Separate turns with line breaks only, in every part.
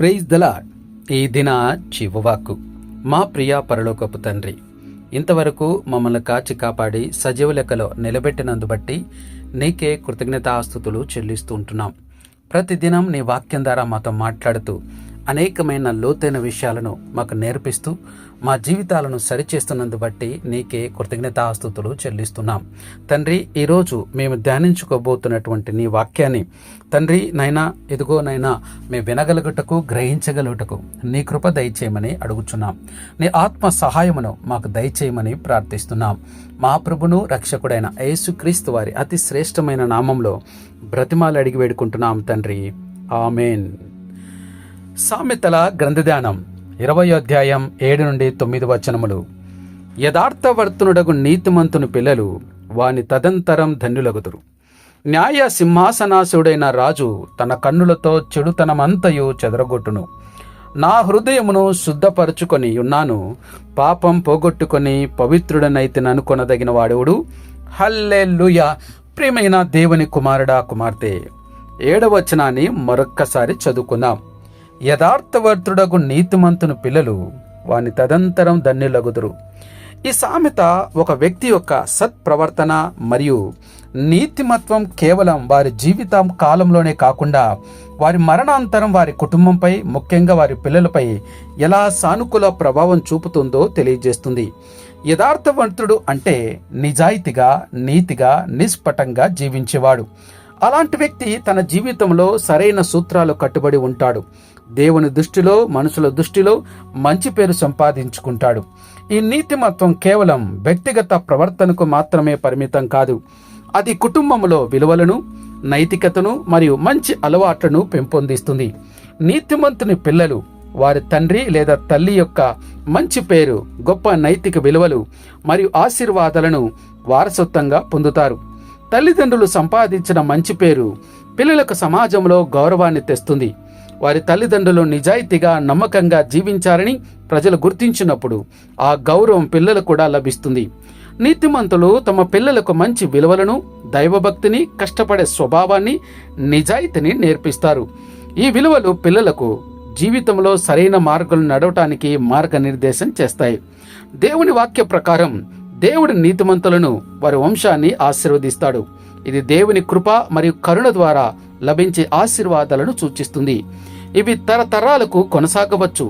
Praise the Lord ఈ దిన చివవాకు మా ప్రియ పరలోకపు తండ్రి ఇంతవరకు మమ్మల్ని కాచి కాపాడి సజీవ లెక్కలో నిలబెట్టినందు బట్టి నీకే కృతజ్ఞతాస్తుతులు చెల్లిస్తూ ఉంటున్నాం. ప్రతిదినం నీ వాక్యం ద్వారా మాతో మాట్లాడుతూ అనేకమైన లోతైన విషయాలను మాకు నేర్పిస్తూ మా జీవితాలను సరిచేస్తున్నందు బట్టి నీకే కృతజ్ఞతాస్తుతులు చెల్లిస్తున్నాం. తండ్రి ఈరోజు మేము ధ్యానించుకోబోతున్నటువంటి నీ వాక్యాన్ని తండ్రి నైనా ఇదిగో నైనా మేము వినగలుగుటకు గ్రహించగలుగుటకు నీ కృప దయచేయమని అడుగుచున్నాం. నీ ఆత్మ సహాయమును మాకు దయచేయమని ప్రార్థిస్తున్నాం. మా ప్రభును రక్షకుడైన యేసుక్రీస్తు వారి అతి శ్రేష్టమైన నామంలో బ్రతిమాలు అడిగి వేడుకుంటున్నాం తండ్రి. ఆమెన్. సామెతల గ్రంథధ్యానం ఇరవై అధ్యాయం ఏడు నుండి తొమ్మిది వచనములు. యథార్థవర్తనుడగు నీతిమంతుని పిల్లలు వాని తదంతరం ధన్యులగుదురు. న్యాయ సింహాసనాసుడైన రాజు తన కన్నులతో చెడుతనమంతయు చెదరగొట్టును. నా హృదయమును శుద్ధపరుచుకొని ఉన్నాను పాపం పోగొట్టుకొని పవిత్రుడనైతే పవిత్రుడనైతిననుకొనదగిన వాడెవడు? హల్లెలూయ! ప్రియమైన దేవుని కుమారుడా కుమార్తె ఏడవచనాన్ని మరొక్కసారి చదువుకుందాం. యథార్థవర్తుడకు నీతిమంతుని పిల్లలు వాని తదంతరం ధన్యులగుదురు. ఈ సామెత ఒక వ్యక్తి యొక్క సత్ప్రవర్తన మరియు నీతిమత్వం కేవలం వారి జీవితం కాలంలోనే కాకుండా వారి మరణాంతరం వారి కుటుంబంపై ముఖ్యంగా వారి పిల్లలపై ఎలా సానుకూల ప్రభావం చూపుతుందో తెలియజేస్తుంది. యథార్థవంతుడు అంటే నిజాయితీగా నీతిగా నిష్పటంగా జీవించేవాడు. అలాంటి వ్యక్తి తన జీవితంలో సరైన సూత్రాలు కట్టుబడి ఉంటాడు. దేవుని దృష్టిలో మనుషుల దృష్టిలో మంచి పేరు సంపాదించుకుంటాడు. ఈ నీతిమత్వం కేవలం వ్యక్తిగత ప్రవర్తనకు మాత్రమే పరిమితం కాదు. అది కుటుంబంలో విలువలను నైతికతను మరియు మంచి అలవాట్లను పెంపొందిస్తుంది. నీతిమంతుని పిల్లలు వారి తండ్రి లేదా తల్లి యొక్క మంచి పేరు గొప్ప నైతిక విలువలు మరియు ఆశీర్వాదాలను వారసత్వంగా పొందుతారు. తల్లిదండ్రులు సంపాదించిన మంచి పేరు పిల్లలకు సమాజంలో గౌరవాన్ని తెస్తుంది. వారి తల్లిదండ్రులు నిజాయితీగా నమ్మకంగా జీవించారని ప్రజలు గుర్తించినప్పుడు ఆ గౌరవం పిల్లలకు కూడా లభిస్తుంది. నీతిమంతులు తమ పిల్లలకు మంచి విలువలను దైవభక్తిని కష్టపడే స్వభావాన్ని నిజాయితీని నేర్పిస్తారు. ఈ విలువలు పిల్లలకు జీవితంలో సరైన మార్గాలు నడవటానికి మార్గనిర్దేశం చేస్తాయి. దేవుని వాక్య ప్రకారం దేవుడి నీతిమంతులను వారి వంశాన్ని ఆశీర్వదిస్తాడు. ఇది దేవుని కృప మరియు కరుణ ద్వారా లభించే ఆశీర్వాదాలను సూచిస్తుంది. ఇవి తరతరాలకు కొనసాగవచ్చు.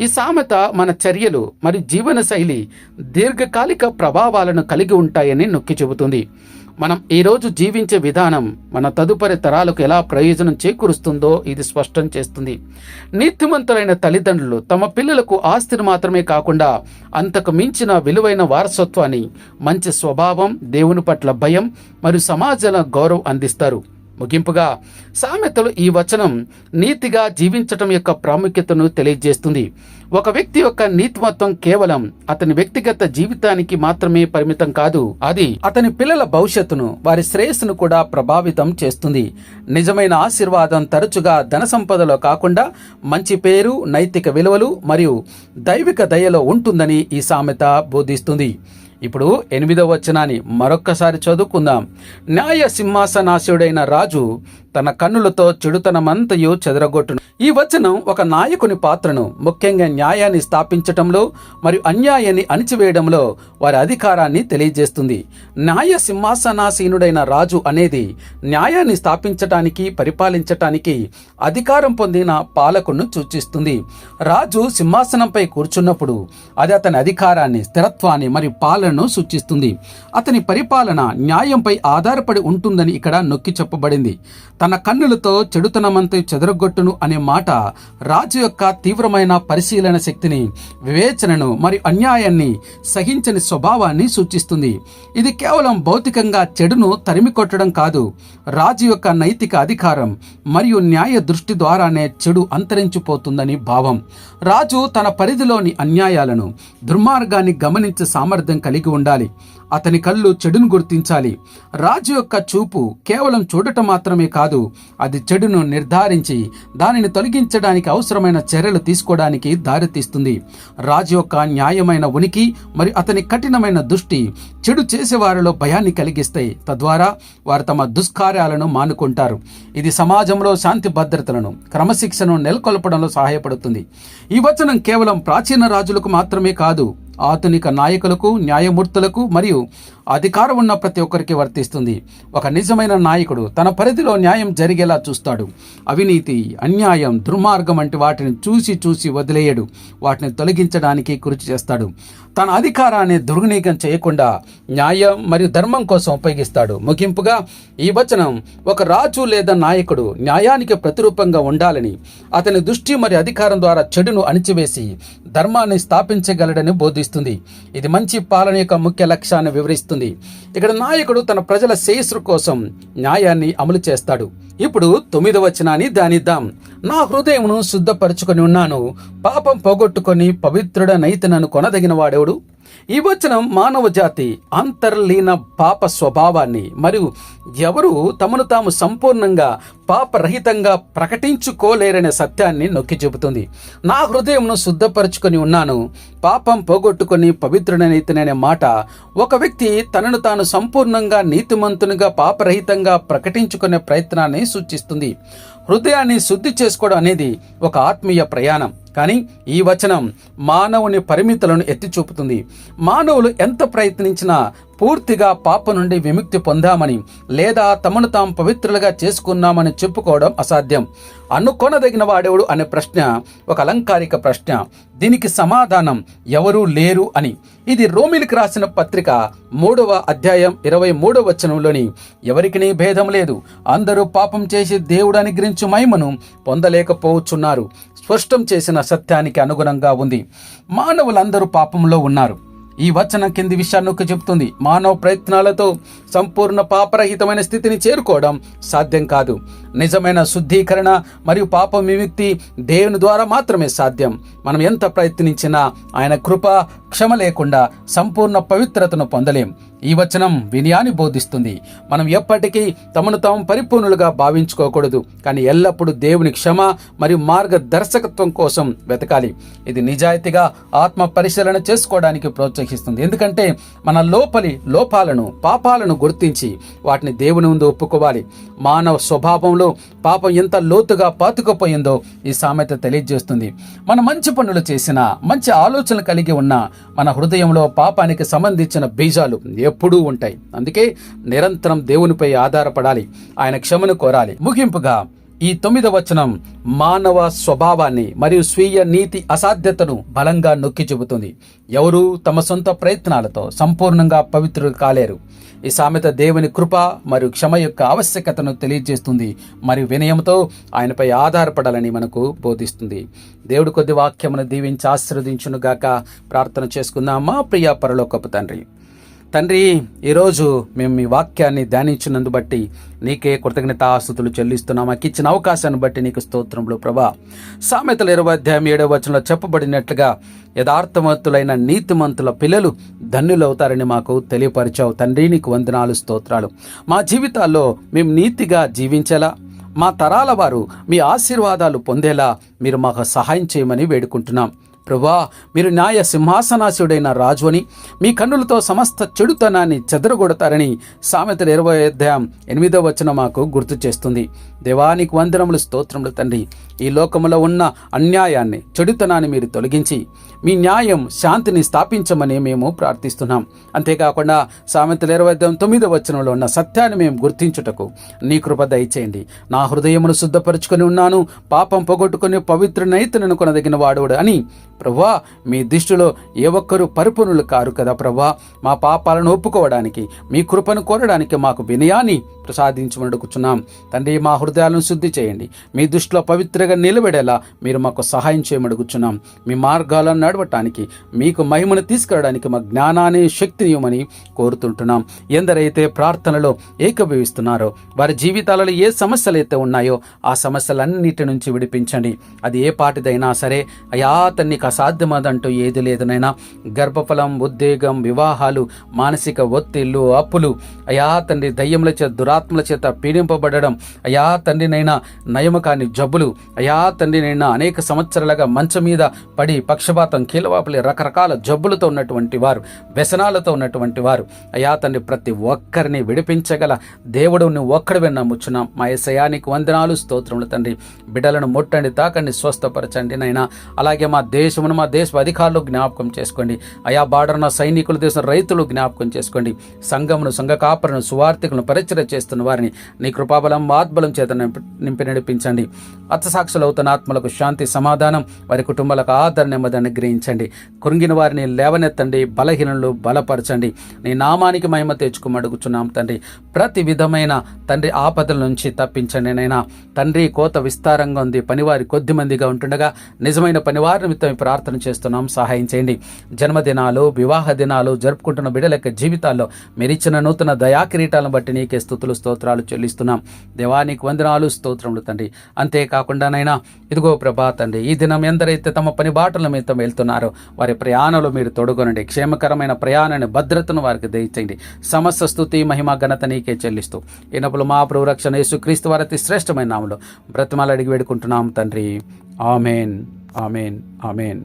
ఈ సామెత మన చర్యలు మరియు జీవన శైలి దీర్ఘకాలిక ప్రభావాలను కలిగి ఉంటాయని నొక్కి చెబుతుంది. మనం ఈరోజు జీవించే విధానం మన తదుపరి తరాలకు ఎలా ప్రయోజనం చేకూరుస్తుందో ఇది స్పష్టం చేస్తుంది. నీతిమంతులైన తల్లిదండ్రులు తమ పిల్లలకు ఆస్తిని మాత్రమే కాకుండా అంతకు మించిన విలువైన వారసత్వాన్ని మంచి స్వభావం దేవుని పట్ల భయం మరియు సమాజాల గౌరవం అందిస్తారు. ముగింపుగా సామెతలు ఈ వచనం నీతిగా జీవించటం యొక్క ప్రాముఖ్యతను తెలియజేస్తుంది. ఒక వ్యక్తి యొక్క నీతిమత్వం కేవలం అతని వ్యక్తిగత జీవితానికి మాత్రమే పరిమితం కాదు అది అతని పిల్లల భవిష్యత్తును వారి శ్రేయస్సును కూడా ప్రభావితం చేస్తుంది. నిజమైన ఆశీర్వాదం తరచుగా ధన సంపదలో కాకుండా మంచి పేరు నైతిక విలువలు మరియు దైవిక దయలో ఉంటుందని ఈ సామెత బోధిస్తుంది. ఇప్పుడు ఎనిమిదవ వచనాన్ని మరొక్కసారి చదువుకుందాం. న్యాయ సింహాసనాశుడైన రాజు తన కన్నులతో చెడుతనమంతయు చెదరగొట్టును. ఈ వచనం ఒక నాయకుని పాత్రను ముఖ్యంగా న్యాయాన్ని స్థాపించటంలో మరియు అన్యాయాన్ని అణిచివేయడంలో వారి అధికారాన్ని తెలియజేస్తుంది. న్యాయ సింహాసనాసీనుడైన రాజు అనేది న్యాయాన్ని స్థాపించటానికి పరిపాలించటానికి అధికారం పొందిన పాలకును సూచిస్తుంది. రాజు సింహాసనంపై కూర్చున్నప్పుడు అది అతని అధికారాన్ని స్థిరత్వాన్ని మరియు పాలనను సూచిస్తుంది. అతని పరిపాలన న్యాయంపై ఆధారపడి ఉంటుందని ఇక్కడ నొక్కి చెప్పబడింది. తన తన కన్నులతో చెడుతనమంతా చెదరగొట్టును అనే మాట రాజు యొక్క తీవ్రమైన పరిశీలన శక్తిని వివేచనను మరియు అన్యాయాన్ని సహించని స్వభావాన్ని సూచిస్తుంది. ఇది కేవలం భౌతికంగా చెడును తరిమి కొట్టడం కాదు. రాజు యొక్క నైతిక అధికారం మరియు న్యాయ దృష్టి ద్వారానే చెడు అంతరించిపోతుందని భావం. రాజు తన పరిధిలోని అన్యాయాలను దుర్మార్గాన్ని గమనించే సామర్థ్యం కలిగి ఉండాలి. అతని కళ్ళు చెడును గుర్తించాలి. రాజు యొక్క చూపు కేవలం చూడటం మాత్రమే కాదు అది చెడును నిర్ధారించి దానిని తొలగించడానికి అవసరమైన చర్యలు తీసుకోవడానికి దారితీస్తుంది. రాజు యొక్క న్యాయమైన ఉనికి మరియు అతని కఠినమైన దృష్టి చెడు చేసేవారిలో భయాన్ని కలిగిస్తాయి. తద్వారా వారు తమ దుష్కార్యాలను మానుకుంటారు. ఇది సమాజంలో శాంతి భద్రతలను క్రమశిక్షణను నెలకొల్పడంలో సహాయపడుతుంది. ఈ వచనం కేవలం ప్రాచీన రాజులకు మాత్రమే కాదు ఆధునిక నాయకులకు న్యాయమూర్తులకు మరియు అధికారం ఉన్న ప్రతి ఒక్కరికి వర్తిస్తుంది. ఒక నిజమైన నాయకుడు తన పరిధిలో న్యాయం జరిగేలా చూస్తాడు. అవినీతి అన్యాయం దుర్మార్గం వంటి వాటిని చూసి చూసి వదిలేయడు. వాటిని తొలగించడానికి కృషి చేస్తాడు. తన అధికారాన్ని దుర్వినియోగం చేయకుండా న్యాయం మరియు ధర్మం కోసం ఉపయోగిస్తాడు. ముగింపుగా ఈ వచనం ఒక రాజు లేదా నాయకుడు న్యాయానికి ప్రతిరూపంగా ఉండాలని అతని దృష్టి మరియు అధికారం ద్వారా చెడును అణిచివేసి ధర్మాన్ని స్థాపించగలడని బోధిస్తుంది ఇది మంచి పాలన యొక్క ముఖ్య లక్ష్యాన్ని వివరిస్తుంది. ఇక్కడ నాయకుడు తన ప్రజల శ్రేయస్సు కోసం న్యాయాన్ని అమలు చేస్తాడు. ఇప్పుడు తొమ్మిదవ వచనాన్ని దానిద్దాం నా హృదయమును శుద్ధపరచుకొని ఉన్నాను. పాపం పోగొట్టుకొని పవిత్రుడ నన్ను కొనదగిన వాడెవడు? ఈ వచనం మానవ జాతి అంతర్లీన పాప స్వభావాన్ని మరియు ఎవరు తమను తాము సంపూర్ణంగా పాపరహితంగా ప్రకటించుకోలేరనే సత్యాన్ని నొక్కి చెబుతుంది నా హృదయంను శుద్ధపరచుకొని ఉన్నాను. పాపం పోగొట్టుకొని పవిత్రుడనైతేననే మాట ఒక వ్యక్తి తనను తాను సంపూర్ణంగా నీతిమంతునిగా పాపరహితంగా ప్రకటించుకునే ప్రయత్నాన్ని సూచిస్తుంది. హృదయాన్ని శుద్ధి చేసుకోవడం అనేది ఒక ఆత్మీయ ప్రయాణం. కానీ ఈ వచనం మానవుని పరిమితులను ఎత్తి చూపుతుంది మానవులు ఎంత ప్రయత్నించినా పూర్తిగా పాప నుండి విముక్తి పొందామని లేదా తమను తాము పవిత్రులుగా చేసుకున్నామని చెప్పుకోవడం అసాధ్యం. అనుకొనదగిన వాడెవడు అనే ప్రశ్న ఒక అలంకారిక ప్రశ్న. దీనికి సమాధానం ఎవరూ లేరు అని. ఇది రోమిలికి రాసిన పత్రిక మూడవ అధ్యాయం ఇరవై మూడవ వచనంలోని ఎవరికి భేదం లేదు. అందరూ పాపం చేసి దేవుడు అనుగ్రహించు మహిమను పొందలేకపోవచ్చున్నారు స్పష్టం చేసిన సత్యానికి అనుగుణంగా ఉంది. మానవులందరూ పాపంలో ఉన్నారు. ఈ వచనం కింది విషయాన్ని ఒక చెబుతుంది. మానవ ప్రయత్నాలతో సంపూర్ణ పాపరహితమైన స్థితిని చేరుకోవడం సాధ్యం కాదు. నిజమైన శుద్ధీకరణ మరియు పాప విముక్తి దేవుని ద్వారా మాత్రమే సాధ్యం. మనం ఎంత ప్రయత్నించినా ఆయన కృప క్షమ లేకుండా సంపూర్ణ పవిత్రతను పొందలేం. ఈ వచనం వినయాన్ని బోధిస్తుంది. మనం ఎప్పటికీ తమను తాము పరిపూర్ణులుగా భావించుకోకూడదు కానీ ఎల్లప్పుడూ దేవుని క్షమ మరియు మార్గదర్శకత్వం కోసం వెతకాలి. ఇది నిజాయితీగా ఆత్మ పరిశీలన చేసుకోవడానికి ప్రోత్సహిస్తుంది. ఎందుకంటే మన లోపలి లోపాలను పాపాలను గుర్తించి వాటిని దేవుని ముందు ఒప్పుకోవాలి. మానవ స్వభావంలో పాపం ఎంత లోతుగా పాతుకుపోయిందో ఈ సామెత తెలియజేస్తుంది. మన మంచి పనులు చేసిన మంచి ఆలోచనలు కలిగి ఉన్న మన హృదయంలో పాపానికి సంబంధించిన బీజాలు ఎప్పుడూ ఉంటాయి. అందుకే నిరంతరం దేవునిపై ఆధారపడాలి. ఆయన క్షమను కోరాలి. ముగింపుగా ఈ తొమ్మిదవ వచనం మానవ స్వభావాన్ని మరియు స్వీయ నీతి అసాధ్యతను బలంగా నొక్కి చెబుతుంది. ఎవరు తమ సొంత ప్రయత్నాలతో సంపూర్ణంగా పవిత్రులు కాలేరు. ఈ సామెత దేవుని కృప మరియు క్షమ యొక్క ఆవశ్యకతను తెలియజేస్తుంది మరియు వినయంతో ఆయనపై ఆధారపడాలని మనకు బోధిస్తుంది. దేవుడు కొద్ది వాక్యమును దీవించి ఆశీర్వదించునుగాక. ప్రార్థన చేసుకుందాం మా ప్రియ పరలోకపు తండ్రి. తండ్రి ఈరోజు మేము మీ వాక్యాన్ని ధ్యానించినందు బట్టి నీకే కృతజ్ఞత కృతజ్ఞతాస్తుతులు చెల్లిస్తున్నాం. మాకు ఇచ్చిన అవకాశాన్ని బట్టి నీకు స్తోత్రంలో ప్రభా. సామెతల ఇరవై అధ్యాయం ఏడవ వచనంలో చెప్పబడినట్లుగా యథార్థవంతులైన నీతిమంతుల పిల్లలు ధన్యులవుతారని మాకు తెలియపరిచావు. తండ్రి నీకు వందనాలు స్తోత్రాలు. మా జీవితాల్లో మేము నీతిగా జీవించేలా మా తరాల వారు మీ ఆశీర్వాదాలు పొందేలా మీరు మాకు సహాయం చేయమని వేడుకుంటున్నాం. ప్రభా మీరు న్యాయ సింహాసనాసుడైన రాజు అని మీ కన్నులతో సమస్త చెడుతనాన్ని చెదరగొడతారని సామెతల ఇరవై అధ్యాయం ఎనిమిదో వచనం మాకు గుర్తు చేస్తుంది. దేవానికి వందనములు స్తోత్రములు తండ్రి. ఈ లోకములో ఉన్న అన్యాయాన్ని చెడుతనాన్ని మీరు తొలగించి మీ న్యాయం శాంతిని స్థాపించమని మేము ప్రార్థిస్తున్నాం. అంతేకాకుండా సామెతల ఇరవై తొమ్మిదో వచనంలో ఉన్న సత్యాన్ని మేము గుర్తించుటకు నీ కృప దయచేయండి. నా హృదయమును శుద్ధపరుచుకొని ఉన్నాను పాపం పొగొట్టుకుని పవిత్ర నైతనను కొనదగిన వాడు అని ప్రభా మీ దృష్టిలో ఏ ఒక్కరు పరిపూర్ణులు కారు కదా ప్రభా? మా పాపాలను ఒప్పుకోవడానికి మీ కృపను కోరడానికి మాకు వినయాన్ని ప్రసాదించమని తండ్రి మా హృదయాలను శుద్ధి చేయండి. మీ దృష్టిలో పవిత్రగా నిలబడేలా మీరు మాకు సహాయం చేయమని కూర్చున్నాం మీ మార్గాలను నడవటానికి మీకు మహిమను తీసుకురావడానికి మా జ్ఞానాన్ని శక్తిని ఇవ్వమని కోరుతుంటున్నాం. ఎందరైతే ప్రార్థనలో ఏకభవిస్తున్నారో వారి జీవితాలలో ఏ సమస్యలు అయితే ఉన్నాయో ఆ సమస్యలన్నిటి నుంచి విడిపించండి. అది ఏ పాటిదైనా సరే అయా తన్నికి అసాధ్యమదంటూ ఏది లేదనైనా గర్భఫలం ఉద్వేగం వివాహాలు మానసిక ఒత్తిళ్ళు అప్పులు అయా తండ్రి దయ్యముల దురా దురాత్మల చేత పీడింపబడడం. అయా తండ్రినైనా నయము కాని జబ్బులు. అయా తండ్రినైనా అనేక సంవత్సరాలుగా మంచం మీద పడి పక్షపాతం కీలవాపలి రకరకాల జబ్బులతో ఉన్నటువంటి వారు వ్యసనాలతో ఉన్నటువంటి వారు. అయా తండ్రి ప్రతి ఒక్కరిని విడిపించగల దేవుడు నువ్వు ఒక్కడివే నమ్ముచున్నాం. మా ఎసయానికి వందనాలు స్తోత్రములు తండ్రి. బిడ్డలను ముట్టండి తాకండి స్వస్థపరచండి నైనా. అలాగే మా దేశమును మా దేశ అధికారులు జ్ఞాపకం చేసుకోండి. అయా బార్డర్న సైనికులు దేశం రైతులు జ్ఞాపకం చేసుకోండి. సంఘమును సంఘ కాపరను సువార్థికులను పరిచయ చేస్తున్న వారిని నీ కృపాబలం ఆత్బలం చేత నింపి నడిపించండి. అత్తసాక్షులు అవుతున్న ఆత్మలకు శాంతి సమాధానం వారి కుటుంబాలకు ఆదరణ నెమ్మది అనుగ్రహించండి. కృంగిన వారిని లేవనెత్తండి బలహీనలు బలపరచండి. నీ నామానికి మహిమ తెచ్చుకోమని అడుగుచున్నాం తండ్రి. ప్రతి విధమైన తండ్రి ఆపదల నుంచి తప్పించండి నైనా తండ్రి కోత విస్తారంగా ఉంది పనివారి కొద్ది మందిగా ఉంటుండగా నిజమైన పనివారి నిమిత్తం ప్రార్థన చేస్తున్నాం. సహాయం చేయండి. జన్మదినాలు వివాహ దినాలు జరుపుకుంటున్న బిడ్డల యొక్క జీవితాల్లో మీరిచ్చిన నూతన దయాకిరీటాలను బట్టి నీకే స్థుతులు స్తోత్రాలు చెల్లిస్తున్నాం. దేవానికి వందనాలు స్తోత్రములు తండ్రి. అంతేకాకుండానైనా ఇదిగో ప్రభా తండ్రి ఈ దినం ఎందరైతే తమ పని బాటల మీద వెళ్తున్నారో వారి ప్రయాణంలో మీరు తొడుగొనండి. క్షేమకరమైన ప్రయాణాన్ని భద్రతను వారికి దయచేయండి. సమస్త స్థుతి మహిమ ఘనత నీకే చెల్లిస్తూ. ఈనపులు మా ప్రభు రక్షణ యేసు క్రీస్తు వారి శ్రేష్టమైన నామలో బ్రతిమాలు అడిగి వేడుకుంటున్నాం తండ్రి. Amen amen amen.